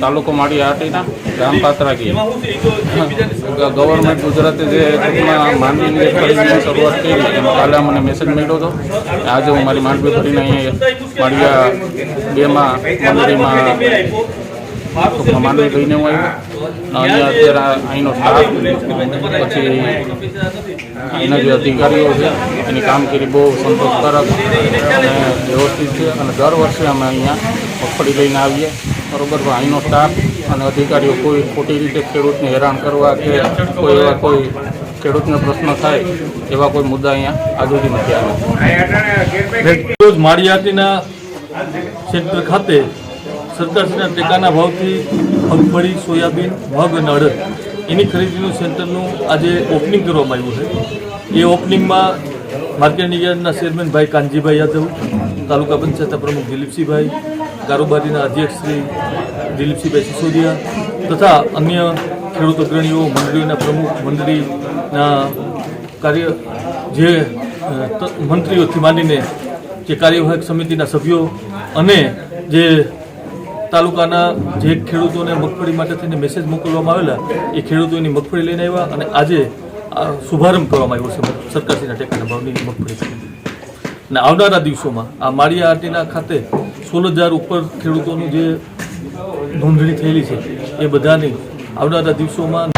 તાલુકો માળી હાટીના ગામ પાત્રાગી. ગવર્મેન્ટ ગુજરાતે જે ટૂંકમાં માંડવીની ફરીની શરૂઆત કરી, એમાં કાલે મને મેસેજ મળ્યો હતો આજે હું મારી માંડવી ભરીને અહીંયા માળિયા બેમાં મંડળીમાં ટૂંકમાં માંડવી લઈને હું આવ્યો. અહીંયા અત્યારે અહીંનો સ્ટાફ પછી અહીંના જે અધિકારીઓ છે, એની કામગીરી બહુ સંતોષકારક અને વ્યવસ્થિત છે. અને દર વર્ષે અમે અહીંયા મગફળી લઈને આવીએ. બરોબર અહીંનો સ્ટાફ અને અધિકારીઓ કોઈ ખોટી રીતે ખેડૂતને હેરાન કરવા કે કોઈ એવા કોઈ ખેડૂતને પ્રશ્ન થાય, એવા કોઈ મુદ્દા અહીંયા આજુ નથી આવ્યા. માળિયાટીના સેન્ટર ખાતે સરકારશ્રીના ટેકાના ભાવથી મગફળી સોયાબીન, મગ અને અડદ એની ખરીદીનું સેન્ટરનું આજે ઓપનિંગ કરવામાં આવ્યું છે. એ ઓપનિંગમાં માર્કેટ યાર્ડના ચેરમેન ભાઈ કાનજીભાઈ યાદવ, તાલુકા પંચાયતના પ્રમુખ દિલીપસિંહભાઈ કારોબારીના અધ્યક્ષ શ્રી દિલીપસિંહભાઈ સિસોદિયા તથા અન્ય ખેડૂત અગ્રણીઓ મંડળીઓના પ્રમુખ, મંડળીના કાર્ય, જે મંત્રીઓથી માંડીને જે કાર્યવાહક સમિતિના સભ્યો અને જે તાલુકાના જે ખેડૂતોને મગફળી માટે થઈને મેસેજ મોકલવામાં આવેલા, એ ખેડૂતોની મગફળી લઈને આવ્યા અને આજે શુભારંભ કરવામાં આવ્યો છે સરકારશ્રીના ટેકાના ભાવની મગફળી. અને આવનારા દિવસોમાં આ માળિયા આટીના ખાતે સોળ હજાર ઉપર ખેડૂતોનું જે નોંધણી થયેલી છે એ બધાની આવનારા દિવસોમાં